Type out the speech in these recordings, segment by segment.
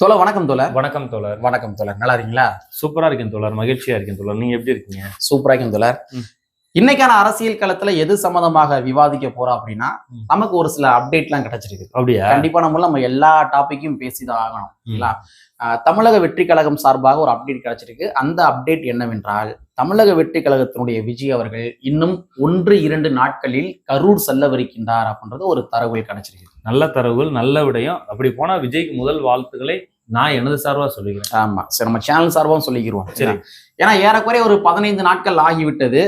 தோழர் வணக்கம் தோழர். வணக்கம் தோழர். வணக்கம் தோழர். நல்லா இருக்கீங்களா? சூப்பரா இருக்கேன் தோழர். மகிழ்ச்சியா இருக்கேன் தோழர். நீங்க எப்படி இருக்கீங்க? சூப்பரா இருக்கேன் தோழர். இன்னைக்கான அரசியல் களத்துல எது சம்பந்தமாக விவாதிக்க போறோம் அப்படின்னா. நமக்கு ஒரு சில அப்டேட்லாம் கிடைச்சிருக்கு. அப்படியா? கண்டிப்பா நம்ம நம்ம எல்லா டாபிக்கும் பேசிதான் ஆகணும். தமிழக வெற்றி கழகம் சார்பாக ஒரு அப்டேட் கிடைச்சிருக்கு. அந்த அப்டேட் என்னவென்றால் தமிழக வெற்றி கழகத்தினுடைய விஜய் அவர்கள் இன்னும் ஒன்று இரண்டு நாட்களில் கரூர் செல்லவிருக்கின்றார் அப்படின்றது ஒரு தகவல் கிடைச்சிருக்கு. நல்ல தரவுகள் நல்ல விடயம். அப்படி போனா விஜய்க்கு முதல் வாழ்த்துக்களை நான் எனது சார்பா சொல்லிக்கிறேன். ஆமா. சரி நம்ம சேனல் சார்பாகவும் சொல்லிக்கிறோம். சரி. ஏன்னா ஏறக்குறைய ஒரு பதினைந்து நாட்கள் ஆகிவிட்டது.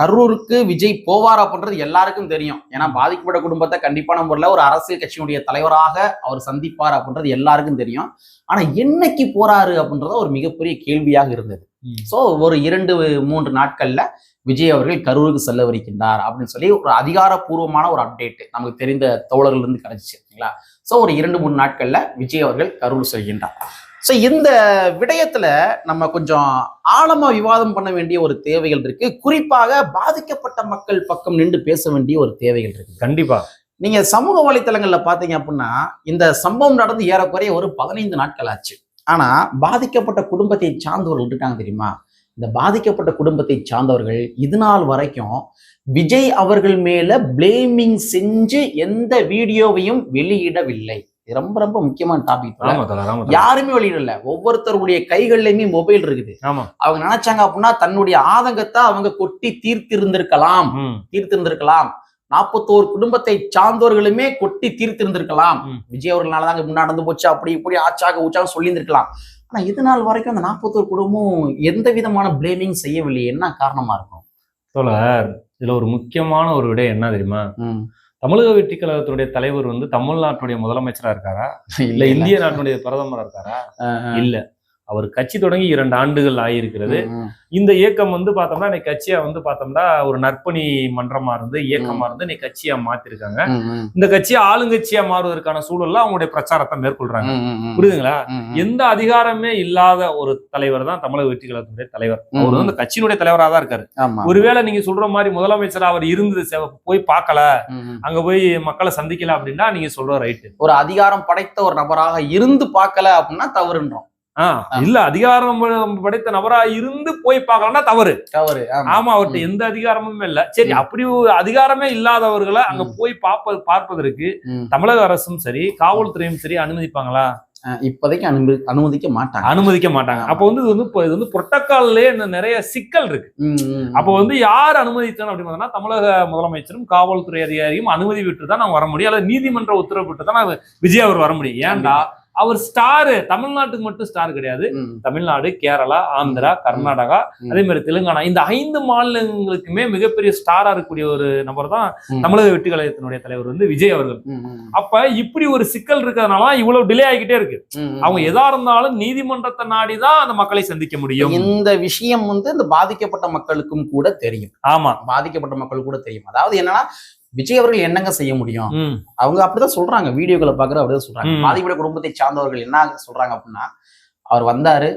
கரூருக்கு விஜய் போவார் அப்படின்றது எல்லாருக்கும் தெரியும். ஏன்னா பாதிக்கப்பட்ட குடும்பத்தை கண்டிப்பான முறையில் ஒரு அரசியல் கட்சியினுடைய தலைவராக அவர் சந்திப்பார் அப்படின்றது எல்லாருக்கும் தெரியும். ஆனா என்னைக்கு போறாரு அப்படின்றது ஒரு மிகப்பெரிய கேள்வியாக இருந்தது. ஸோ ஒரு இரண்டு மூன்று நாட்கள்ல விஜய் அவர்கள் கரூருக்கு செல்லவிருக்கின்றார் அப்படின்னு சொல்லி ஒரு அதிகாரப்பூர்வமான ஒரு அப்டேட் நமக்கு தெரிந்த தோழர்கள் இருந்து கிடைச்சிச்சு சரிங்களா? ஸோ ஒரு இரண்டு மூணு நாட்கள்ல விஜய் அவர்கள் கரூர் செல்கின்றார். ஸோ இந்த விடயத்துல நம்ம கொஞ்சம் ஆழமா விவாதம் பண்ண வேண்டிய ஒரு தேவைகள் இருக்கு. குறிப்பாக பாதிக்கப்பட்ட மக்கள் பக்கம் நின்று பேச வேண்டிய ஒரு தேவைகள் இருக்கு. கண்டிப்பா. நீங்க சமூக வலைத்தளங்கள்ல பாத்தீங்க அப்படின்னா இந்த சம்பவம் நடந்து ஏறக்குறைய ஒரு பதினைந்து நாட்கள் ஆச்சு. ஆனா பாதிக்கப்பட்ட குடும்பத்தை சார்ந்தவர்கள் இருக்காங்க தெரியுமா? இந்த பாதிக்கப்பட்ட குடும்பத்தை சார்ந்தவர்கள் இது நாள் வரைக்கும் விஜய் அவர்கள் மேல பிளேமிங் செஞ்சு எந்த வீடியோவையும் வெளியிடவில்லை. ரொம்ப ரொம்ப முக்கியமான டாபிக். யாருமே வெளியிடல. ஒவ்வொருத்தருடைய கைகள்லயுமே மொபைல் இருக்குது. அவங்க நினைச்சாங்க அப்படின்னா தன்னுடைய ஆதங்கத்தை அவங்க கொட்டி தீர்த்திருந்திருக்கலாம். தீர்த்திருந்திருக்கலாம். நாற்பத்தோரு குடும்பத்தை சார்ந்தவர்களுமே கொட்டி தீர்த்திருந்திருக்கலாம். விஜய் அவர்களால முன்னாடி நடந்து போச்சு அப்படி இப்படி ஆச்சாக ஊச்சாக சொல்லியிருந்திருக்கலாம். ஆனா இது நாள் வரைக்கும் அந்த நாற்பத்தோரு குடும்பம் எந்த விதமான பிளேமிங் செய்யவில்லை. என்ன காரணமா இருக்கும்? தோழர் இதுல ஒரு முக்கியமான ஒரு விடயம் என்ன தெரியுமா. தமிழக வெற்றி கழகத்துடைய தலைவர் வந்து தமிழ்நாட்டுடைய முதலமைச்சரா இருக்காரா? இல்ல இந்திய நாட்டினுடைய பிரதமரா இருக்காரா? இல்ல. அவர் கட்சி தொடங்கி இரண்டு ஆண்டுகள் ஆகியிருக்கிறது. இந்த இயக்கம் வந்து பார்த்தோம்னா இன்னைக்கு கட்சியா வந்து பார்த்தோம்னா ஒரு நற்பணி மன்றமா இருந்து இயக்கமா இருந்து இன்னைக்கு கட்சியா மாத்திருக்காங்க. இந்த கட்சியை ஆளுங்கட்சியா மாறுவதற்கான சூழல்ல அவங்களுடைய பிரச்சாரத்தை மேற்கொள்றாங்க. புரியுதுங்களா. எந்த அதிகாரமே இல்லாத ஒரு தலைவர் தான் தமிழக வெற்றி கழகத்தினுடைய தலைவர். அவர் வந்து அந்த கட்சியினுடைய தலைவராக தான் இருக்காரு ஒருவேளை நீங்க சொல்ற மாதிரி முதலமைச்சர் அவர் இருந்தது போய் பார்க்கல. அங்க போய் மக்களை சந்திக்கல அப்படின்னா நீங்க சொல்ற ரைட்டு ஒரு அதிகாரம் படைத்த ஒரு நபராக இருந்து பார்க்கல அப்படின்னா தவறுன்றோம் இல்ல அதிகாரம் படைத்த நபரா இருந்து போய் பார்க்கலன்னா தவறு தவறு ஆமா. அவர்கிட்ட எந்த அதிகாரமும் இல்ல சரி. அப்படி அதிகாரமே இல்லாதவர்களை அங்க. போய் பார்ப்ப பார்ப்பதற்கு. தமிழக அரசும் சரி காவல்துறையும் சரி அனுமதிப்பாங்களா இப்போதைக்கு அனுமதி அனுமதிக்க மாட்டாங்க அனுமதிக்க மாட்டாங்க. அப்ப வந்து இது வந்து இது வந்து புரோட்டோகால்லே நிறைய சிக்கல் இருக்கு. அப்ப வந்து யார் அனுமதித்தாங்க அப்படின்னு தமிழக முதலமைச்சரும் காவல்துறை அதிகாரியும் அனுமதி விட்டு தான் நான் வர முடியும் அல்லது நீதிமன்ற உத்தரவு விட்டு தான் நான் விஜய் அவர் வர முடியும் ஏன்டா அவர் ஸ்டாரு தமிழ்நாட்டுக்கு மட்டும் ஸ்டார் கிடையாது. தமிழ்நாடு கேரளா ஆந்திரா கர்நாடகா. அதே மாதிரி தெலுங்கானா. இந்த ஐந்து மாநிலங்களுக்குமே மிகப்பெரிய ஸ்டாரா இருக்கக்கூடிய ஒரு நபர் தான். தமிழக வெற்றி கழகத்தினுடைய தலைவர் வந்து விஜய் அவர்கள். அப்ப இப்படி ஒரு சிக்கல் இருக்கிறதுனால இவ்வளவு டிலே ஆகிக்கிட்டே இருக்கு. அவங்க எதா இருந்தாலும் நீதிமன்றத்தை நாடிதான் அந்த மக்களை சந்திக்க முடியும். இந்த விஷயம் வந்து இந்த பாதிக்கப்பட்ட மக்களுக்கும் கூட தெரியும். ஆமா. பாதிக்கப்பட்ட மக்கள் கூட தெரியும். அதாவது என்னன்னா விஜய் அவர்கள் என்னங்க செய்ய முடியும்? அவங்க அப்படிதான் சொல்றாங்க வீடியோக்களை பாக்குற அப்படிதான் சொல்றாங்க. ம். பாதிக்கப்பட்ட குடும்பத்தை சார்ந்தவர்கள் என்ன சொல்றாங்க அப்படின்னா அவர் வந்தாரு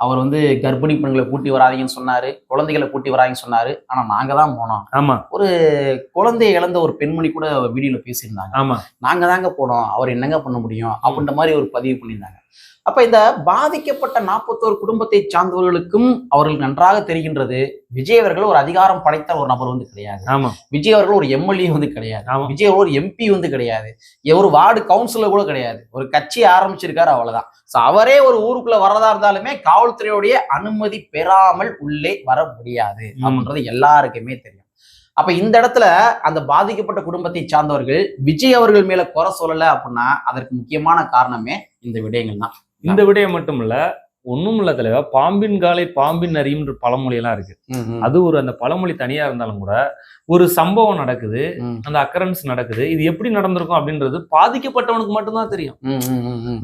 அவர் வந்து கர்ப்பிணி பெண்களை கூட்டி வராதீங்கன்னு சொன்னாரு குழந்தைகளை கூட்டி வராதீங்கன்னு சொன்னாரு ஆனா நாங்க தான் போனோம். ஆமா. குழந்தையை இழந்த ஒரு பெண்மணி கூட வீடியோல பேசியிருந்தாங்க. ஆமா. நாங்க தாங்க போனோம் அவர் என்னங்க பண்ண முடியும் அப்படின்ற மாதிரி ஒரு பதிவு பண்ணியிருந்தாங்க. அப்ப இந்த பாதிக்கப்பட்ட நாற்பத்தோரு குடும்பத்தை சார்ந்தவர்களுக்கும் அவர்கள் நன்றாக தெரிகின்றது. விஜய் அவர்கள் ஒரு அதிகாரம் படைத்த ஒரு நபர் வந்து கிடையாது. ஆமா. விஜய் அவர்கள் ஒரு எம்எல்ஏ வந்து கிடையாது. விஜய் அவர்கள் ஒரு எம்பி வந்து கிடையாது. ஒரு வார்டு கவுன்சிலர் கூட கிடையாது. ஒரு கட்சி ஆரம்பிச்சிருக்காரு அவ்வளவுதான். அவரே ஒரு ஊருக்குள்ள வர்றதா இருந்தாலுமே காவல்துறையுடைய அனுமதி பெறாமல் உள்ளே வர முடியாது. அப்படின்றது எல்லாருக்குமே தெரியும். அப்ப இந்த இடத்துல அந்த பாதிக்கப்பட்ட குடும்பத்தை சார்ந்தவர்கள் விஜய் அவர்கள் மேல குறை சொல்லல அப்படின்னா அதற்கு முக்கியமான காரணமே இந்த விடயங்கள் தான். இந்த விடயம் மட்டும் இல்ல ஒண்ணும் இல்ல தலைவா. பாம்பின் காலை பாம்பின் அறியும்ன்ற பழமொழி எல்லாம் இருக்கு அது ஒரு அந்த பழமொழி தனியா இருந்தாலும் கூட ஒரு சம்பவம் நடக்குது. அந்த அக்கரன்ஸ் நடக்குது. இது எப்படி நடந்திருக்கும் அப்படின்றது பாதிக்கப்பட்டவனுக்கு மட்டும்தான் தெரியும்.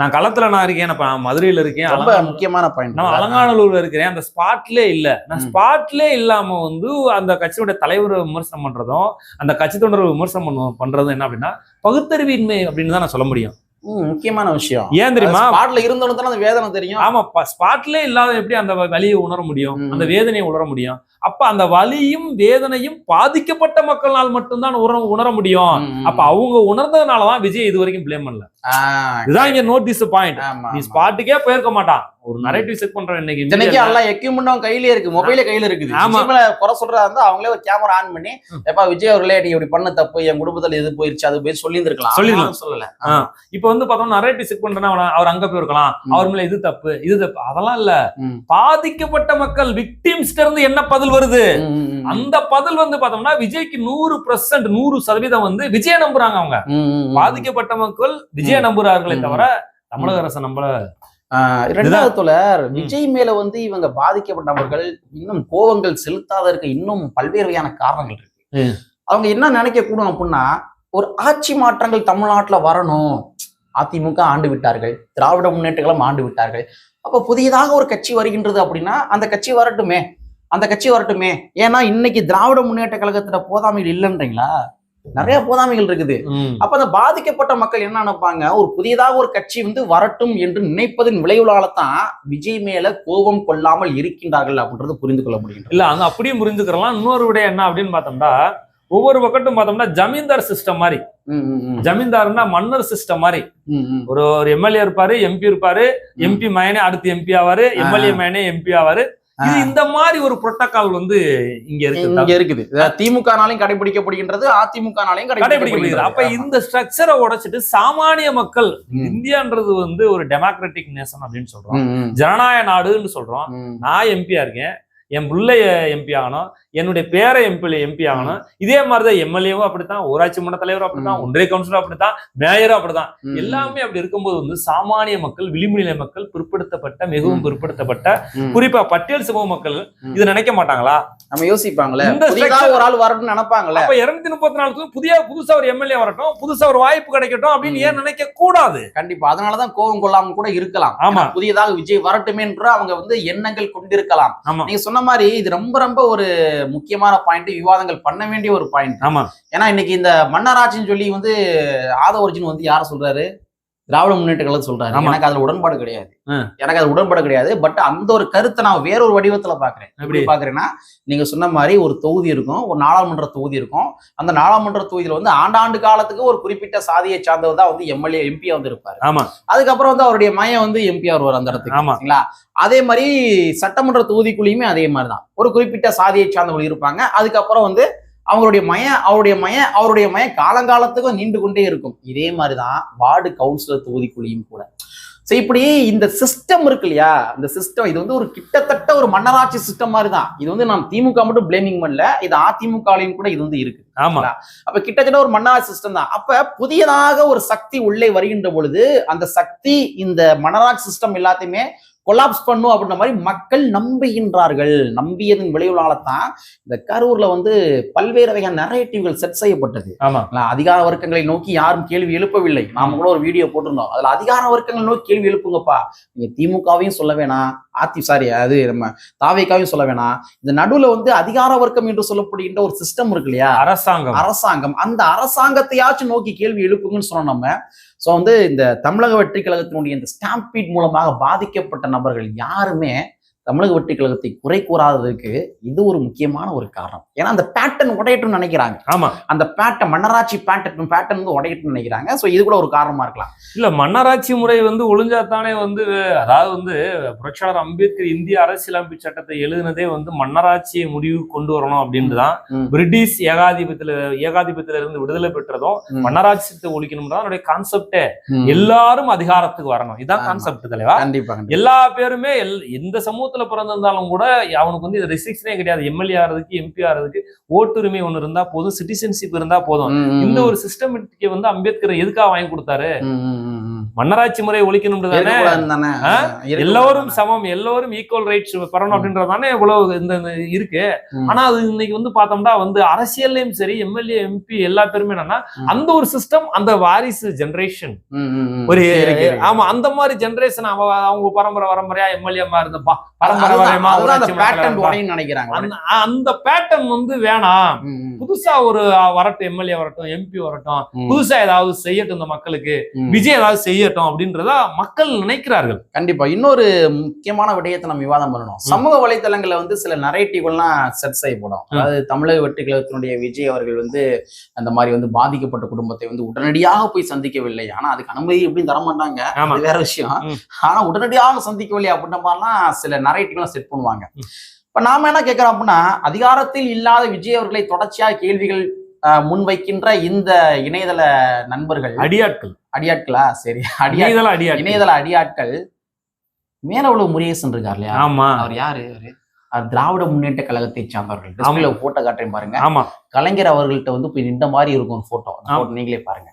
நான் களத்துல நான் இருக்கேன் நான் மதுரையில இருக்கேன் ரொம்ப முக்கியமான பாயிண்ட் நான் அலங்காநல்லூர்ல இருக்கிறேன். அந்த ஸ்பாட்லே இல்ல. நான். ஸ்பாட்லே இல்லாம வந்து அந்த கட்சியோட தலைவரை விமர்சனம் பண்றதும் அந்த கட்சி தொண்டரை விமர்சனம் பண்றதும் என்ன அப்படின்னா பகுத்தறிவின்மை அப்படின்னு தான் நான் சொல்ல முடியும். முக்கியமான விஷயம். ஏன் தெரியுமா? ஸ்பாட்ல இருந்தவனுக்கு அந்த வேதனை தெரியும். ஆமா ஸ்பாட்லே இல்லாத எப்படி அந்த வலியை உணர முடியும். அந்த வேதனையை உணர முடியும்? அப்ப அந்த வலியும் வேதனையும் பாதிக்கப்பட்ட மக்களால் மட்டும்தான் உணர உணர முடியும் அப்ப அவங்க உணர்ந்ததுனாலதான் விஜய் இது வரைக்கும் ப்ளேம் பண்ணல இதுதான் இங்க நோட்டீஸ் பாயிண்ட் நீ. ஸ்பாட்டுக்கே போயிருக்க மாட்டான் ஒரு நரேட்டிவ் செட் பண்றேன் இன்னைக்கு ல. எல்லாம் எக்யூப்மெண்ட் அவங்க கையிலே இருக்கு மொபைல கையில இருக்குது ஆமா. குறை சொல்றதா இருந்தா அவங்களே ஒரு கேமரா ஆன் பண்ணி. எப்பா விஜய் அவர்களே நீ இப்படி பண்ண தப்பு என் குடும்பத்துல எது போயிருச்சு அது போய் சொல்லி இருந்திருக்கலாம் சொல்லிருக்கலாம். சொல்லல. இப்ப வந்து பார்த்தோம்னா நரேட்டிவ் செட் பண்றேன்னா அவர் அங்க போயிருக்கலாம். அவர் மேல இது தப்பு இது தப்பு அதெல்லாம் இல்ல. பாதிக்கப்பட்ட மக்கள் விக்டிம்ஸ்ல இருந்து என்ன பதில் வருது. அந்த பதில் வந்து பார்த்தோம்னா விஜய்க்கு நூறு பர்சன்ட் நூறு சதவீதம் வந்து விஜய நம்புறாங்க அவங்க. பாதிக்கப்பட்ட மக்கள் விஜய. நம்புறார்களே. தவிர தமிழக அரசு ஆ, இரண்டாவது தொடர் விஜய் மேல வந்து இவங்க பாதிக்கப்பட்டவர்கள் இன்னும் கோவங்கள் செலுத்தாததற்கு இன்னும் பல்வேறு வகையான காரணங்கள் இருக்கு. அவங்க என்ன நினைக்க கூடும் அப்படின்னா ஒரு ஆட்சி மாற்றங்கள் தமிழ்நாட்டுல வரணும் அதிமுக ஆண்டு விட்டார்கள் திராவிட முன்னேற்றங்களும் ஆண்டு விட்டார்கள் அப்ப புதியதாக ஒரு கட்சி வருகின்றது அப்படின்னா அந்த கட்சி வரட்டுமே அந்த கட்சி வரட்டுமே. ஏன்னா இன்னைக்கு திராவிட முன்னேற்ற கழகத்துல போதாமைகள் இல்லைன்றீங்களா? நிறைய போதாமைகள் இருக்குது. அப்ப அந்த பாதிக்கப்பட்ட மக்கள் என்ன நினைப்பாங்க? ஒரு புதியதாக ஒரு கட்சி வந்து வரட்டும் என்று நினைப்பதன் விளைவுகளால்தான் விஜய் மேல கோபம் கொள்ளாமல் இருக்கின்றார்கள் அப்படின்றது புரிந்து கொள்ள முடியும் இல்ல அங்க அப்படியும் புரிஞ்சுக்கிறலாம். இன்னொரு விட என்ன அப்படின்னு பார்த்தோம்னா ஒவ்வொரு பக்கட்டும் பார்த்தோம்னா ஜமீன்தார் சிஸ்டம் மாதிரி. ஜமீன்தார்னா மன்னர் சிஸ்டம் மாதிரி. ஒரு ஒரு எம்எல்ஏ இருப்பாரு எம்பி இருப்பாரு எம்பி மயனே அடுத்து எம்பி ஆவாரு எம்எல்ஏ மயனே எம்பி ஆவாரு. இது இந்த மாதிரி ஒரு புரோட்டோகால் வந்து இங்க இருக்கு இங்க இருக்குது. திமுகனாலையும் கடைபிடிக்கப்படுகின்றது அதிமுகனாலையும் கடைபிடிக்கப்படுகிறது. அப்ப இந்த ஸ்ட்ரக்சரை உடைச்சிட்டு சாமானிய மக்கள். இந்தியான்றது வந்து ஒரு டெமோக்ராட்டிக் நேஷன் அப்படின்னு சொல்றோம். ஜனநாயக நாடுன்னு சொல்றோம். நான் எம்பியா இருக்கேன். என் பிள்ளைய எம்பி ஆகணும். என்னுடைய பேரை எம்பி எம்பி ஆகணும் இதே மாதிரிதான் எம்எல்ஏவும் அப்படித்தான் ஊராட்சி மன்ற தலைவரும் அப்படித்தான். ஒன்றிய கவுன்சிலரும் அப்படித்தான் மேயரும் அப்படித்தான். எல்லாமே அப்படி இருக்கும்போது வந்து சாமானிய மக்கள் விளிம்புநிலை மக்கள் பிற்படுத்தப்பட்ட மிகவும். பிற்படுத்தப்பட்ட. குறிப்பா பட்டியல் சமூக மக்கள். இதை நினைக்க மாட்டாங்களா நம்ம யோசிப்பாங்களே ஒரு ஆள் வரணும்னு நினைப்பாங்களே அப்ப இருநூத்தி முப்பத்தி நாலுக்கு புதிய புதுசா ஒரு எம்எல்ஏ வரட்டும் புதுசா ஒரு வாய்ப்பு கிடைக்கட்டும் அப்படின்னு ஏன் நினைக்க கூடாது கண்டிப்பா அதனாலதான் கோபம் கொள்ளாம கூட இருக்கலாம் ஆமா. புதியதாக விஜய் வரட்டுமே என்ற அவங்க வந்து எண்ணங்கள் கொண்டிருக்கலாம் ஆமா நீங்க சொன்ன மாதிரி இது ரொம்ப ரொம்ப ஒரு முக்கியமான பாயிண்ட் விவாதங்கள் பண்ண வேண்டிய ஒரு பாயிண்ட் ஆமா. ஏன்னா இன்னைக்கு இந்த மன்னராட்சின்னு சொல்லி வந்து ஆத ஒரிஜின் வந்து யார சொல்றாரு? திராவிட முன்னேற்ற கழகம் சொல்றாரு. எனக்கு அதுல உடன்பாடு கிடையாது. எனக்கு அது உடன்பாடு கிடையாது. பட் அந்த ஒரு கருத்தை நான் வேற ஒரு வடிவத்துல பாக்குறேன் எப்படி? பாக்குறேன்னா நீங்க சொன்ன மாதிரி ஒரு தொகுதி இருக்கும் ஒரு நாடாளுமன்ற தொகுதி இருக்கும். அந்த நாடாளுமன்ற தொகுதியில வந்து ஆண்டாண்டு காலத்துக்கு ஒரு குறிப்பிட்ட சாதியை சார்ந்தவர் தான் வந்து எம்எல்ஏ எம்பியா வந்து இருப்பாரு. ஆமா. அதுக்கப்புறம் வந்து அவருடைய மையம் வந்து எம்பியா வருவார் அந்த இடத்துக்கு. ஆமா. சரிங்களா? அதே மாதிரி சட்டமன்ற தொகுதிக்குள்ளேயுமே அதே மாதிரி தான். ஒரு குறிப்பிட்ட சாதியை சார்ந்தவர்கள் இருப்பாங்க. அதுக்கப்புறம் வந்து அவங்களுடைய மய அவருடைய மய அவருடைய மய காலங்காலத்துக்கும் நீண்டு கொண்டே இருக்கும். இதே மாதிரி தான் வார்டு கவுன்சிலர் தொகுதிக்குள்ளேயும் கூட. ஸோ இப்படி இந்த சிஸ்டம் இருக்கு இல்லையா? இந்த சிஸ்டம் இது வந்து ஒரு கிட்டத்தட்ட ஒரு மன்னராட்சி சிஸ்டம் மாதிரி தான் இது வந்து நான் திமுக மட்டும் பிளேமிங் பண்ணல. இது அதிமுகலையும் கூட இது வந்து இருக்கு. ஆமா. அப்ப கிட்டத்தட்ட ஒரு மன்னராட்சி சிஸ்டம் தான். அப்ப புதியதாக ஒரு சக்தி உள்ளே வருகின்ற பொழுது அந்த சக்தி இந்த மன்னராட்சி சிஸ்டம் எல்லாத்தையுமே கொலாப்ஸ் பண்ணும் அப்படின்ற மாதிரி மக்கள் நம்புகின்றார்கள். நம்பியதன் விளைவுனால தான் இந்த கரூர்ல வந்து பல்வேறு வகையான நரேட்டிவ்கள் செட் செய்யப்பட்டது. அதிகார வர்க்கங்களை நோக்கி யாரும் கேள்வி எழுப்பவில்லை. நாம கூட ஒரு வீடியோ போட்டிருந்தோம். அதுல அதிகார வர்க்கங்கள் நோக்கி கேள்வி எழுப்புங்கப்பா. நீங்க திமுகவையும் சொல்ல வேணாம். அதி சாரி அது நம்ம தாவேக்காவையும் சொல்ல வேணாம். இந்த நடுவுல வந்து அதிகார வர்க்கம் என்று சொல்லப்படுகின்ற ஒரு சிஸ்டம் இருக்கு இல்லையா? அரசாங்கம். அரசாங்கம். அந்த அரசாங்கத்தையாச்சும் நோக்கி கேள்வி எழுப்புங்கன்னு சொன்னோம் நம்ம. ஸோ வந்து இந்த தமிழக வெற்றி கழகத்தினுடைய இந்த ஸ்டாம்பீட் மூலமாக பாதிக்கப்பட்ட நபர்கள் யாருமே தமிழக வெற்றி கழகத்தை குறை கூறாததுக்கு இது ஒரு முக்கியமான ஒரு காரணம். ஏன்னா அந்த பேட்டர்ன் உடையட்டும்னு நினைக்கிறாங்க. ஆமா. அந்த பேட்டர்ன் மன்னராட்சி பேட்டர்ன் பேட்டர்ன் வந்து உடையட்டும்னு நினைக்கிறாங்க. ஸோ இது கூட ஒரு காரணமா இருக்கலாம். இல்ல மன்னராட்சி முறை வந்து ஒழுங்காத்தானே வந்து அதாவது வந்து புரட்சியாளர் அம்பேத்கர் இந்திய அரசியலமைப்பு சட்டத்தை எழுதினதே வந்து மன்னராட்சியை முடிவு கொண்டு வரணும் அப்படின்ட்டுதான் ம். பிரிட்டிஷ் ஏகாதிபத்தில ஏகாதிபத்தில இருந்து விடுதலை பெற்றதும். மன்னராட்சியத்தை ஒழிக்கணும் தான் அதனுடைய கான்செப்டே. எல்லாரும் அதிகாரத்துக்கு வரணும். இதான் ஆமா. கான்செப்ட் தலைவா. கண்டிப்பா எல்லா பேருமே எந்த சமூகத்துல பிறந்திருந்தாலும் கூட அவனுக்கு வந்து இது ரெஸ்ட்ரிக்ஷனே கிடையாது எம்எல்ஏ ஆறதுக்கு எம்பி ஆறதுக்கு ஓட்டுரிமை ஒண்ணு இருந்தா போதும் சிட்டிசன்ஷிப் இருந்தா போதும் இந்த. ஒரு சிஸ்டமேட்டிக்கை வந்து அம்பேத்கர் எதுக்காக வாங்கி கொடுத்தாரு. மன்னராட்சி முறை தானே? இருக்கக்கூடாதுன்னு எல்லோரும்? சமம் எல்லோரும் ஈக்குவல் ரைட்ஸ் பெறணும் அப்படின்றது தானே இவ்வளவு இந்த இருக்கு. ஆனா அது இன்னைக்கு வந்து பார்த்தோம்னா வந்து அரசியல்லையும் சரி எம்எல்ஏ எம்பி எல்லா பேருமே என்னன்னா. அந்த ஒரு சிஸ்டம் அந்த வாரிசு ஜெனரேஷன். ஒரு. ஆமா அந்த மாதிரி ஜெனரேஷன் அவ அவங்க பரம்பரை பரம்பரையா எம்எல்ஏமா இருந்தப்பா பரம்பரையமா நினைக்கிறாங்க. அந்த பேட்டர்ன் வந்து வேணாம். புதுசா ஒரு வரட்டும் எம்எல்ஏ வரட்டும் எம்பி வரட்டும். புதுசா ஏதாவது செய்யட்டும் இந்த மக்களுக்கு. விஜய் ஏதாவது செய்ய செய்யட்டும் அப்படின்றத மக்கள் நினைக்கிறார்கள். கண்டிப்பா. இன்னொரு முக்கியமான விடயத்தை நம்ம விவாதம் பண்ணணும். சமூக வலைத்தளங்கள்ல வந்து சில நரேட்டிவ்லாம் செட் செய்யப்படும். அதாவது தமிழக வெற்றி கழகத்தினுடைய விஜய் அவர்கள் வந்து அந்த மாதிரி வந்து பாதிக்கப்பட்ட குடும்பத்தை வந்து உடனடியாக போய் சந்திக்கவில்லை. ஆனா அதுக்கு அனுமதி எப்படியும் தர மாட்டாங்க. வேற விஷயம். ஆனா உடனடியாக சந்திக்கவில்லை அப்படின்ற மாதிரிலாம் சில நரேட்டிவ்லாம் செட் பண்ணுவாங்க. இப்ப நாம என்ன கேட்கிறோம் அப்படின்னா அதிகாரத்தில் இல்லாத விஜய் அவர்களை தொடர்ச்சியாக கேள்விகள் முன்வைக்கின்ற இந்த இணையதள நண்பர்கள் அடியாட்கள். அடியாட்களா? சரி அடியா இணையதள அடியாட்கள். மேலவளவு முருகேசன் இருக்கார் இல்லையா? ஆமா. அவர் யாரு திராவிட முன்னேற்ற கழகத்தை சார்ந்தவர்கள். டிஸ்பிளேல போட்டோ காட்டுறேன் பாருங்க. ஆமா. கலைஞர் அவர்கள்ட்ட வந்து போய் நின்ற மாதிரி இருக்கும் போட்டோ. நீங்களே பாருங்க.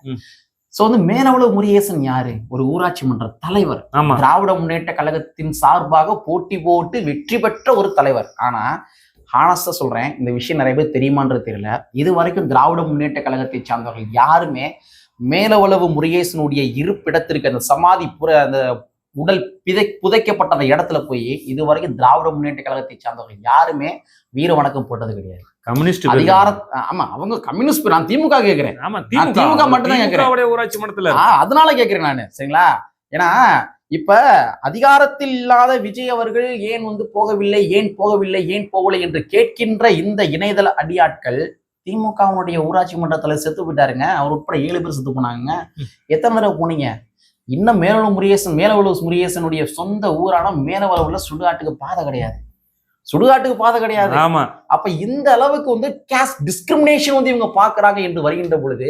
சோ வந்து மேலவளவு முருகேசன் யாரு? ஒரு ஊராட்சி மன்ற தலைவர். திராவிட முன்னேற்ற கழகத்தின் சார்பாக போட்டி போட்டு வெற்றி பெற்ற ஒரு தலைவர். ஆனா ஹானஸ்டா சொல்றேன் இந்த விஷயம் நிறைய பேர் தெரியுமான்றது தெரியல. இது வரைக்கும் திராவிட முன்னேற்ற கழகத்தை சார்ந்தவர்கள் யாருமே மேலவளவு முருகேசனுடைய இருப்பிடத்திற்கு அந்த சமாதி புற அந்த உடல் பிதை புதைக்கப்பட்ட அந்த இடத்துல போய் இது வரைக்கும் திராவிட முன்னேற்ற கழகத்தை சார்ந்தவர்கள் யாருமே வீர வணக்கம் போட்டது கிடையாது. கம்யூனிஸ்ட் அதிகார ஆமா அவங்க கம்யூனிஸ்ட் நான் திமுக கேக்குறேன். ஆமா திமுக. மட்டும்தான் கேட்கிறேன். திமுகவுடைய ஊராட்சி மன்றத்துல அதனால கேக்குறேன் நானு. சரிங்களா? ஏன்னா இப்ப அதிகாரத்தில் இல்லாத விஜய் அவர்கள் ஏன் வந்து போகவில்லை ஏன் போகவில்லை ஏன் போகவில்லை என்று கேட்கின்ற இந்த இணையதள அடியாட்கள் திமுகவுடைய ஊராட்சி மன்றத்துல செத்து போயிட்டாருங்க. அவர் உட்பட ஏழு பேர் செத்து போனாங்க. எத்தனை தடவை போனீங்க? இன்னும் மேலவளவு முருகேசன் மேலவளவு முருகேசனுடைய சொந்த ஊரான மேலவளவுல சுடுகாட்டுக்கு பாதை கிடையாது. சுடுகாட்டுக்கு பாதை கிடையாது. ஆமா. அப்ப இந்த அளவுக்கு வந்து கேஸ்ட் டிஸ்கிரிமினேஷன் வந்து இவங்க பாக்குறாங்க என்று வருகின்ற பொழுது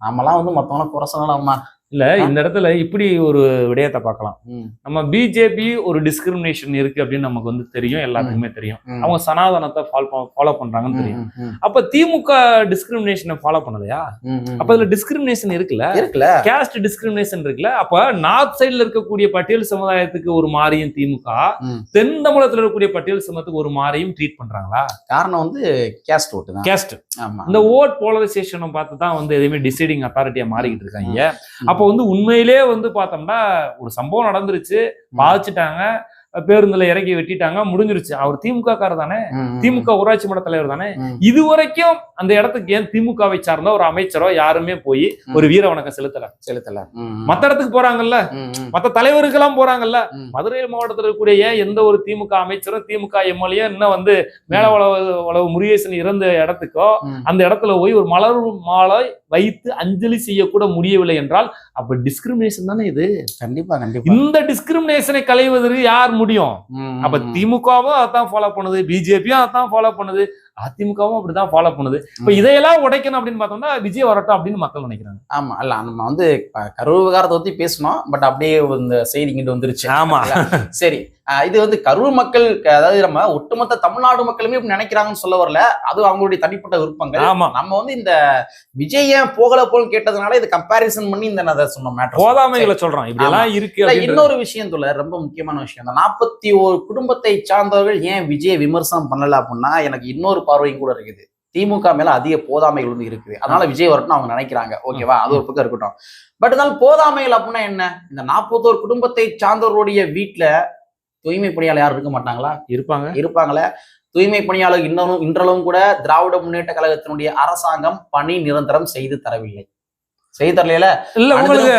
நாமெல்லாம் வந்து மத்தவங்கள குறை சொல்லலாமா இல்ல இந்த இடத்துல இப்படி ஒரு விடயத்தை பார்க்கலாம். நம்ம பிஜேபி ஒரு டிஸ்கிரிமினேஷன் இருக்கு அப்படின்னு நமக்கு வந்து தெரியும் எல்லாத்துக்குமே தெரியும். அவங்க சனாதனத்தை ஃபாலோ பண்றாங்கன்னு தெரியும். அப்ப திமுக டிஸ்கிரிமினேஷனை ஃபாலோ பண்ணலையா? அப்ப இதுல டிஸ்கிரிமினேஷன் இருக்குல்ல? இருக்குல்ல. கேஸ்ட் டிஸ்கிரிமினேஷன் இருக்குல்ல? அப்ப நார்த் சைடுல இருக்கக்கூடிய பட்டியல் சமுதாயத்துக்கு ஒரு மாறியும் திமுக. தென் தமிழகத்துல இருக்கக்கூடிய பட்டியல் சமூகத்துக்கு ஒரு மாறியும் ட்ரீட் பண்றாங்களா? காரணம் வந்து கேஸ்ட் ஓட்டு கேஸ்ட் இந்த ஓட் போலரைசேஷனை பார்த்து தான் வந்து எதுவுமே டிசைடிங் அத்தாரிட்டியா மாறிக்கிட்டு இருக்காங்க. அப்போ வந்து உண்மையிலே வந்து பார்த்தோம்னா ஒரு சம்பவம் நடந்துருச்சு. பாதிச்சுட்டாங்க. பேருந்துல இறக்கி வெட்டிட்டாங்க முடிஞ்சிருச்சு. அவர் திமுக காரர் தானே திமுக ஊராட்சி மன்ற தலைவர் தானே. இது வரைக்கும் அந்த இடத்துக்கு ஏன் திமுகவை சார்ந்த ஒரு அமைச்சரோ யாருமே போய் ஒரு வீர வணக்கம் செலுத்தல செலுத்தல. மத்த இடத்துக்கு போறாங்கல்ல. மத்த தலைவருக்கெல்லாம் போறாங்கல்ல? ம். மதுரை மாவட்டத்தில் இருக்கக்கூடிய ஏன் எந்த ஒரு திமுக அமைச்சரும் திமுக எம்எல்ஏ இன்னும் வந்து மேலவளவு வளவு முருகேசன் இறந்த இடத்துக்கோ. அந்த இடத்துல போய் ஒரு மலர் மாலை வைத்து அஞ்சலி செய்யக்கூட முடியவில்லை என்றால் அப்ப டிஸ்கிரிமினேஷன் தானே இது? கண்டிப்பா கண்டிப்பா. இந்த டிஸ்கிரிமினேஷனை களைவதற்கு யார் முடியும். அப்ப. திமுகவும் அதான் ஃபாலோ பண்ணுது. பிஜேபியும் அதான் ஃபாலோ பண்ணுது. அதிமுகவும் அப்படிதான் ஃபாலோ பண்ணுது. இப்ப இதையெல்லாம் உடைக்கணும் அப்படின்னு பார்த்தோம்னா விஜய் வரட்டும் அப்படின்னு மக்கள் நினைக்கிறாங்க. ஆமா அல்ல நம்ம வந்து கரூர் விவகாரத்தை பத்தி பேசணும். பட் அப்படியே இந்த செய்தி இங்கிட்டு வந்துருச்சு. ஆமா. சரி. இது வந்து கரூர் மக்கள் அதாவது நம்ம ஒட்டுமொத்த தமிழ்நாடு மக்களுமே இப்படி நினைக்கிறாங்கன்னு சொல்ல வரல. அது அவங்களுடைய தனிப்பட்ட விருப்பங்கள். ஆமா. நம்ம வந்து இந்த விஜய் ஏன் போகல போல் கேட்டதுனால இது கம்பேரிசன் பண்ணி இந்த அதை சொன்ன மேட்டர் போதாமைகளை சொல்றோம் இப்படி எல்லாம் இருக்கு இன்னொரு விஷயம் சொல்ல ரொம்ப முக்கியமான விஷயம் இந்த நாற்பத்தி ஒரு குடும்பத்தை சார்ந்தவர்கள் ஏன் விஜய் விமர்சனம் பண்ணல அப்படின்னா எனக்கு இன்னொரு பார்வையும் கூட இருக்குது. திமுக மேல அதிக போதாமைகள் வந்து இருக்குது. அதனால விஜய் வரட்டும் அவங்க நினைக்கிறாங்க. ஓகேவா? அது ஒரு பக்கம் இருக்கட்டும். பட் இருந்தாலும் போதாமைகள் அப்படின்னா என்ன? இந்த நாற்பத்தோரு குடும்பத்தை சார்ந்தவர்களுடைய வீட்டுல தூய்மை பணியாளர் யாரும் இருக்க மாட்டாங்களா? இருப்பாங்க. இருப்பாங்களே. தூய்மை பணியாளர் இன்னும் இன்றளவும் கூட திராவிட முன்னேற்ற கழகத்தினுடைய அரசாங்கம் பணி நிரந்தரம் செய்து தரவில்லை. செய்து தரலையில? இல்ல உங்களுக்கு.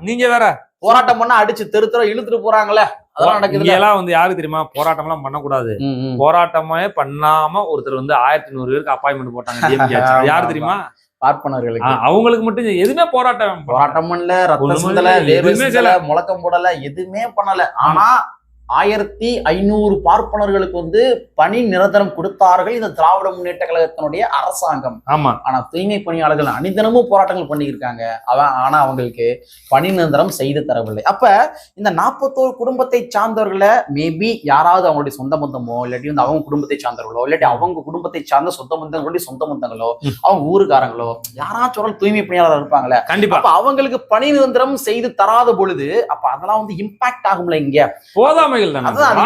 நீங்க வேற. போராட்டம் பண்ணா அடிச்சு தெரு தெரு இழுத்துட்டு போறாங்களே. அதெல்லாம் எல்லாம் வந்து யாருக்கு தெரியுமா? போராட்டம் எல்லாம் பண்ணக்கூடாது. போராட்டமே பண்ணாம ஒருத்தர் வந்து ஆயிரத்தி நூறு பேருக்கு அப்பாயின்மெண்ட் போட்டாங்க. யாரு. தெரியுமா? பார்ப்பனர்களுக்கு. அவங்களுக்கு மட்டும் எதுவுமே போராட்டம் போராட்டம் பண்ணல ரத்த ஒண்ணுமே சிந்தல இல்ல, வேர்வை எதுவுமே சிந்தல முழக்கம் போடல எதுவுமே பண்ணல. ஆனா ஆயிரத்தி ஐநூறு பார்ப்பனர்களுக்கு வந்து பணி நிரந்தரம் கொடுத்தார்கள் இந்த திராவிட முன்னேற்ற கழகத்தினுடைய அரசாங்கம். ஆமா. ஆனா தூய்மை பணியாளர்கள் அனிதனமும் போராட்டங்கள் பண்ணியிருக்காங்க. அவன் ஆனா அவங்களுக்கு பணி நிரந்தரம் செய்து தரவில்லை. அப்ப இந்த நாற்பத்தோரு குடும்பத்தை சார்ந்தவர்களை மேபி யாராவது அவங்களுடைய சொந்த பந்தமோ இல்லாட்டி வந்து அவங்க குடும்பத்தை சார்ந்தவர்களோ இல்லாட்டி அவங்க குடும்பத்தை சார்ந்த சொந்த பந்தங்களுடைய சொந்த பந்தங்களோ. அவங்க ஊருக்காரங்களோ யாராச்சும் தூய்மை பணியாளர் இருப்பாங்களே. கண்டிப்பா. அப்ப அவங்களுக்கு பணி நிரந்தரம் செய்து தராத பொழுது அப்ப அதெல்லாம் வந்து இம்பாக்ட் ஆகும்ல இங்க. போதாமைகள் அது தானே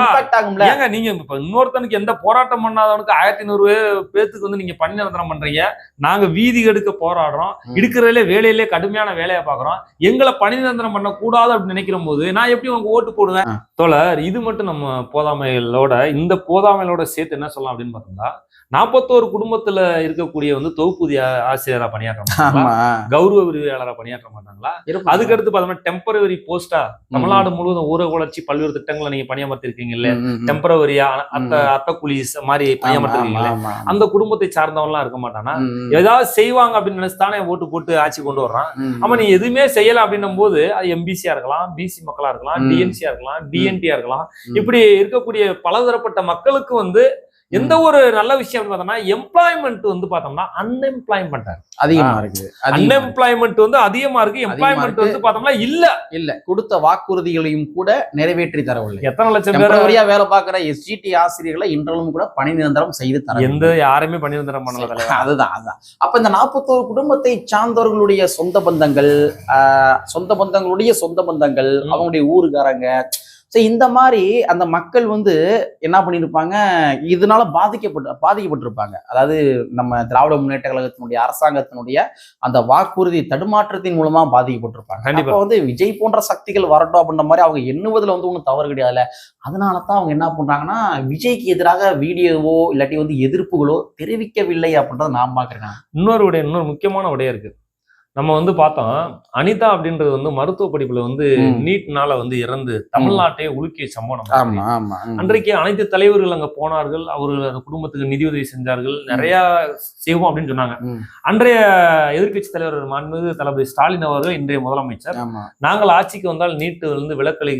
ஏங்க நீங்க இப்ப இன்னொருத்தனுக்கு எந்த போராட்டம் பண்ணாதவனுக்கு ஆயிரத்தி நூறு பேத்துக்கு வந்து நீங்க பணி நிரந்தரம் பண்றீங்க. நாங்க வீதி எடுக்க போராடுறோம். ம். எடுக்கிறதுல வேலையிலே கடுமையான வேலையை பாக்குறோம் எங்களை பணி நிரந்தரம் பண்ண கூடாது அப்படின்னு நினைக்கிற போது நான் எப்படி உனக்கு ஓட்டு போடுவேன். தோழர் இது மட்டும் நம்ம போதாமைகளோட இந்த போதாமைகளோட சேர்த்து என்ன சொல்லலாம் அப்படின்னு பார்த்தோம்னா நாற்பத்தோரு குடும்பத்துல இருக்கக்கூடிய வந்து தொகுப்பூதிய ஆசிரியரா பணியாற்ற மாட்டாங்களா கௌரவ விரிவியாளரா பணியாற்ற மாட்டாங்களா இருப்பாங்க. அதுக்கடுத்து பார்த்தோம்னா டெம்பரவரி போஸ்டா தமிழ்நாடு முழுவதும் ஊரக வளர்ச்சி பல்வேறு திட்டங்களை நீங்க பணியமர்த்திருக்கீங்கல்ல. டெம்பரவரியா அத்த. அத்த குலிஸ் மாதிரி ஆமா. அந்த குடும்பத்தை சார்ந்தவன்லாம் இருக்க மாட்டானா. ஏதாவது செய்வாங்க அப்படின்னு நினைச்சு தானே ஓட்டு போட்டு ஆட்சி கொண்டு வர்றான் ஆமா நீ எதுவுமே செய்யல அப்படின்னும் போது அது எம்பிசியா இருக்கலாம் பிசி மக்களா இருக்கலாம். டிஎன்சியா இருக்கலாம் டிஎன்டியா இருக்கலாம். இப்படி இருக்கக்கூடிய பலதரப்பட்ட மக்களுக்கு வந்து எந்த ஒரு நல்ல விஷயம் பார்த்தோம்னா எம்ப்ளாய்மெண்ட் வந்து பார்த்தோம்னா அன்எம்ப்ளாய்மெண்ட் அதிகமா இருக்குது இருக்கு. அன்எம்ப்ளாய்மெண்ட் வந்து அதிகமா இருக்கு எம்ப்ளாய்மெண்ட். வந்து பார்த்தோம்னா இல்ல இல்ல கொடுத்த வாக்குறுதிகளையும் கூட நிறைவேற்றி தரவில்லை எத்தனை லட்சம் பேர் வேலை பார்க்கிற எஸ்ஜிடி ஆசிரியர்களை இன்றளவும் கூட பணி நிரந்தரம் செய்து தர எந்த யாருமே பண்ணியிருந்தர பண்ணல தலைவா. அதுதான் அதுதான் அப்ப இந்த நாற்பத்தோரு குடும்பத்தை சார்ந்தவர்களுடைய சொந்த பந்தங்கள் ஆஹ், சொந்த பந்தங்களுடைய சொந்த பந்தங்கள். அவங்களுடைய ஊருக்காரங்க ஸோ இந்த மாதிரி அந்த மக்கள் வந்து என்ன பண்ணியிருப்பாங்க இதனால பாதிக்கப்பட்டு பாதிக்கப்பட்டிருப்பாங்க. அதாவது நம்ம திராவிட முன்னேற்ற கழகத்தினுடைய அரசாங்கத்தினுடைய அந்த வாக்குறுதி தடுமாற்றத்தின் மூலமா பாதிக்கப்பட்டிருப்பாங்க. கண்டிப்பா. அப்ப வந்து விஜய் போன்ற சக்திகள் வரட்டும் அப்படின்ற மாதிரி அவங்க எண்ணுவதுல வந்து ஒன்றும் தவறு கிடையாதுல்ல. அதனால தான் அவங்க என்ன பண்றாங்கன்னா விஜய்க்கு எதிராக வீடியோவோ இல்லாட்டி வந்து எதிர்ப்புகளோ தெரிவிக்கவில்லை அப்படின்றத நான் பாக்குறேன் இன்னொரு விடயம் இன்னொரு முக்கியமான விடயம் இருக்கு. நம்ம வந்து பார்த்தோம் அனிதா அப்படின்றது வந்து மருத்துவ படிப்புல வந்து. நீட்னால வந்து இறந்து தமிழ்நாட்டையே உலுக்கிய சம்பவம். அன்றைக்கு அனைத்து தலைவர்கள் அங்க போனார்கள் அவர்கள் அந்த குடும்பத்துக்கு நிதியுதவி செஞ்சார்கள் நிறைய செய்வோம் அப்படின்னு சொன்னாங்க. அன்றைய எதிர்க்கட்சி தலைவர் மாண்புமிகு தளபதி ஸ்டாலின் அவர்கள் இன்றைய முதலமைச்சர் நாங்கள் ஆட்சிக்கு வந்தால் நீட்டு வந்து விலக்களை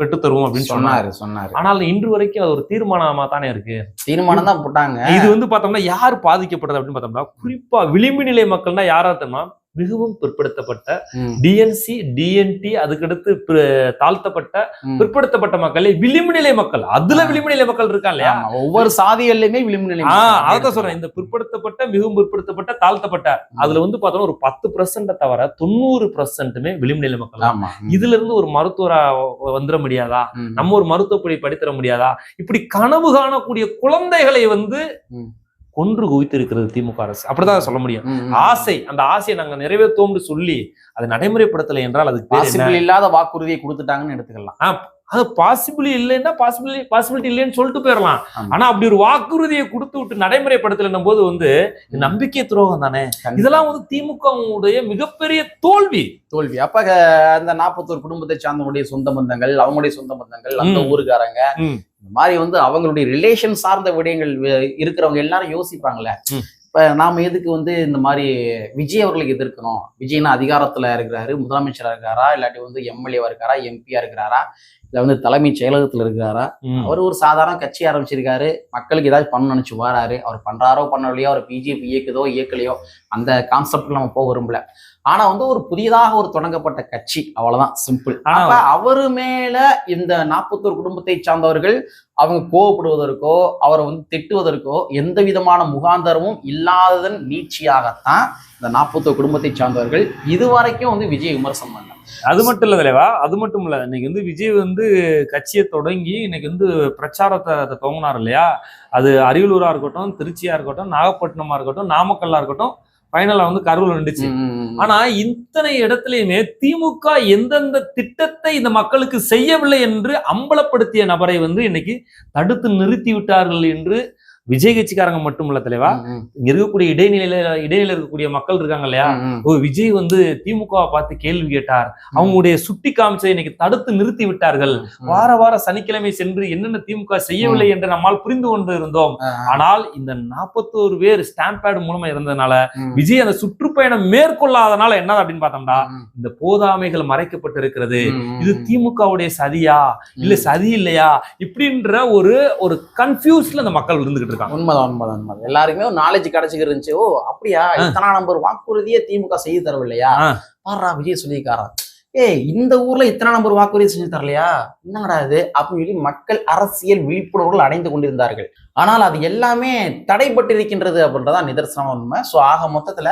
பெற்று தருவோம் அப்படின்னு சொன்னார் சொன்னாரு சொன்னாரு. ஆனால் இன்று வரைக்கும் அது ஒரு தீர்மானமா தானே இருக்கு? தீர்மானம் தான் போட்டாங்க. இது வந்து பார்த்தோம்னா யார் பாதிக்கப்படுறது அப்படின்னு பார்த்தோம்னா குறிப்பா விளிம்பு நிலை மக்கள்னா யாரா தெரியுமா? மிகவும் பிற்படுத்தப்பட்ட டிஎன்சி டிஎன்டி அதுக்கடுத்து தாழ்த்தப்பட்ட. பிற்படுத்தப்பட்ட மக்களே விளிம்பு நிலை மக்கள். அதுல. விளிம்பு நிலை மக்கள் இருக்கா இல்லையா? ஒவ்வொரு சாதிகள்லயுமே விளிம்பு நிலை அதான் சொல்றேன். இந்த பிற்படுத்தப்பட்ட மிகவும் பிற்படுத்தப்பட்ட தாழ்த்தப்பட்ட அதுல வந்து பார்த்தோம்னா ஒரு பத்து பர்சன்ட் தவிர தொண்ணூறு பர்சன்ட்டுமே விளிம்பு நிலை மக்கள் இதுல இருந்து ஒரு மருத்துவரா வந்துட முடியாதா. நம்ம ஒரு மருத்துவ படி படித்தர முடியாதா? இப்படி கனவு காணக்கூடிய குழந்தைகளை வந்து. கொன்று குவித்திருக்கிறது திமுக அரசு அப்படிதான் சொல்ல முடியும். ஆசை அந்த ஆசையை நாங்க நிறைவேற்றோம்னு சொல்லி அதை நடைமுறைப்படுத்தலை என்றால் அதுக்கு என்ன பாசிபிள் இல்லாத வாக்குறுதியை கொடுத்துட்டாங்கன்னு எடுத்துக்கலாம் அது பாசிபிள் இல்லைன்னா பாசிபிளி பாசிபிலிட்டி இல்லைன்னு சொல்லிட்டு போயிடலாம். ஆனா அப்படி ஒரு வாக்குறுதியை கொடுத்து விட்டு நடைமுறைப்படுத்தலைன்னும் போது வந்து நம்பிக்கை துரோகம் தானே. இதெல்லாம் வந்து திமுகவுடைய மிகப்பெரிய தோல்வி தோல்வி அப்ப அந்த நாற்பத்தோரு குடும்பத்தை சார்ந்தவங்களுடைய சொந்த பந்தங்கள் அவங்களுடைய சொந்த பந்தங்கள் அந்த. ஊருக்காரங்க. இந்த மாதிரி வந்து அவங்களுடைய ரிலேஷன் சார்ந்த விடயங்கள் இருக்கிறவங்க எல்லாரும் யோசிப்பாங்கல்ல. ம். இப்ப நாம எதுக்கு வந்து இந்த மாதிரி விஜய் அவர்களுக்கு எதிர்க்கணும் விஜய்னா அதிகாரத்துல இருக்கிறாரு முதலமைச்சரா இருக்காரா? இல்லாட்டி வந்து எம்எல்ஏவா இருக்காரா? எம்பியா இருக்கிறாரா? இல்ல வந்து தலைமைச் செயலகத்துல இருக்கிறாரா. அவர் ஒரு சாதாரண கட்சி ஆரம்பிச்சிருக்காரு. மக்களுக்கு ஏதாவது பண்ண நினைச்சு வராரு. அவர் பண்றாரோ பண்ணலையோ அவர் பிஜேபி இயக்குதோ இயக்கலையோ அந்த கான்செப்ட் நம்ம போக விரும்பல. ஆனா வந்து ஒரு புதியதாக ஒரு தொடங்கப்பட்ட கட்சி அவ்வளவுதான் சிம்பிள் ஆனா- அப்ப அவரு மேல இந்த நாற்பத்தோரு குடும்பத்தை சார்ந்தவர்கள் அவங்க கோவப்படுவதற்கோ அவரை வந்து திட்டுவதற்கோ எந்த விதமான முகாந்தரமும் இல்லாததன் நீட்சியாகத்தான் இந்த நாற்பத்தோரு குடும்பத்தை சார்ந்தவர்கள் இதுவரைக்கும் வந்து விஜய் விமர்சனம் பண்ணாங்க அது மட்டும் இல்ல தலைவா அது மட்டும் இல்ல. இன்னைக்கு வந்து விஜய் வந்து கட்சியை தொடங்கி இன்னைக்கு வந்து பிரச்சாரத்தை துவங்கினார் இல்லையா? அது அரியலூரா இருக்கட்டும் திருச்சியா இருக்கட்டும் நாகப்பட்டினமா இருக்கட்டும் நாமக்கல்லா இருக்கட்டும் ஃபைனலா வந்து கரூர் நின்றுச்சு ஆனா இத்தனை இடத்துலயுமே திமுக எந்தெந்த திட்டத்தை இந்த மக்களுக்கு செய்யவில்லை என்று அம்பலப்படுத்திய நபரை வந்து இன்னைக்கு தடுத்து நிறுத்தி விட்டார்கள் என்று விஜய் கட்சிக்காரங்க மட்டும் இல்ல தலைவா இங்க இருக்கக்கூடிய இடைநிலையில இடைநிலையில இருக்கக்கூடிய மக்கள் இருக்காங்க இல்லையா? ஓ விஜய் வந்து திமுகவை பார்த்து கேள்வி கேட்டார். அவங்களுடைய சுட்டி காமிச்சை இன்னைக்கு தடுத்து நிறுத்தி விட்டார்கள். வார வார சனிக்கிழமை சென்று என்னென்ன திமுக செய்யவில்லை என்று நம்மால் புரிந்து கொண்டு இருந்தோம். ஆனால் இந்த நாற்பத்தோரு பேர் ஸ்டாம்ப் பேட் மூலமா இருந்ததுனால விஜய் அந்த சுற்றுப்பயணம் மேற்கொள்ளாதனால என்ன அப்படின்னு பார்த்தோம்னா இந்த போதாமைகள் மறைக்கப்பட்டிருக்கிறது. இது திமுகவுடைய சதியா? இல்ல சதி இல்லையா? இப்படின்ற ஒரு ஒரு கன்ஃபியூஸ்ல அந்த மக்கள் இருந்துகிட்டு இருக்காங்க உண்மைதான் உண்மைதான் உண்மைதான். எல்லாருக்குமே ஒரு நாலேஜ் கிடைச்சிக்கிட்டு இருந்துச்சு. ஓ அப்படியா? இத்தனை நம்பர் வாக்குறுதியே திமுக செய்து தரவில்லையா. பாரா விஜய் சொல்லியிருக்காரா ஏய் இந்த ஊர்ல இத்தனை நம்பர் வாக்குறுதி செஞ்சு தரலையா? என்னடா இது? அப்படின்னு சொல்லி மக்கள் அரசியல் விழிப்புணர்வுகள் அடைந்து கொண்டிருந்தார்கள். ஆனால் அது எல்லாமே தடைப்பட்டிருக்கின்றது அப்படின்றதா நிதர்சனமான உண்மை. ஸோ ஆக மொத்தத்துல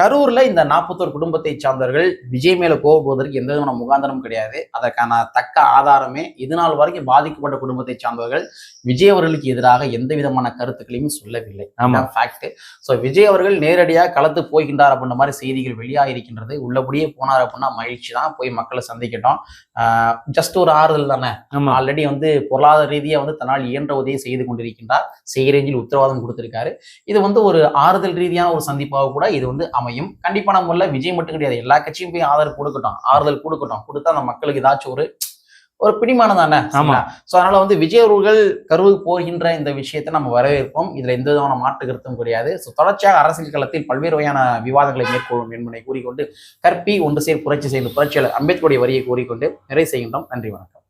கரூர்ல இந்த நாற்பத்தோரு குடும்பத்தை சார்ந்தவர்கள் விஜய் மேல கோவப்படுவதற்கு எந்த விதமான முகாந்திரம் கிடையாது. அதற்கான தக்க ஆதாரமே இது நாள் வரைக்கும் பாதிக்கப்பட்ட குடும்பத்தை சார்ந்தவர்கள் விஜய் அவர்களுக்கு எதிராக எந்த விதமான கருத்துக்களையும் சொல்லவில்லை. ஆமா. ஃபேக்ட் ஸோ விஜய் அவர்கள் நேரடியாக களத்து போகின்றார் அப்படின்ற மாதிரி செய்திகள் வெளியாகிருக்கின்றது உள்ளபடியே போனார் அப்படின்னா மகிழ்ச்சி தான். போய் மக்களை சந்திக்கட்டும். ஜஸ்ட் ஒரு ஆறுதல் தானே? ஆல்ரெடி வந்து பொருளாதார ரீதியாக வந்து தன்னால் இயன்ற உதவியை செய்து கொண்டிருக்கிறார். இருக்கின்றார் செய்கிறேஞ்சில் உத்தரவாதம் கொடுத்திருக்காரு. இது வந்து ஒரு ஆறுதல் ரீதியான ஒரு சந்திப்பாக கூட இது வந்து அமையும். கண்டிப்பான முறையில் விஜய் மட்டும் கிடையாது. எல்லா கட்சியும் போய் ஆதரவு கொடுக்கட்டும். ஆறுதல் கொடுக்கட்டும். கொடுத்தா அந்த மக்களுக்கு ஏதாச்சும் ஒரு ஒரு பிடிமானம் தானே ஆமா. ஸோ அதனால வந்து விஜய் அவர்கள் கருவுக்கு போகின்ற இந்த விஷயத்தை நம்ம வரவேற்போம். இதுல எந்த விதமான மாற்று கருத்தும் கிடையாது. ஸோ தொடர்ச்சியாக அரசியல் களத்தில் பல்வேறு வகையான விவாதங்களை மேற்கொள்ளும் என்பதை கூறிக்கொண்டு கற்பி ஒன்று சேர் புரட்சி செய்யும் புரட்சியாளர் அம்பேத்கருடைய வரியை கூறிக்கொண்டு நிறைவு செய்கின்றோம். நன்றி வணக்கம்.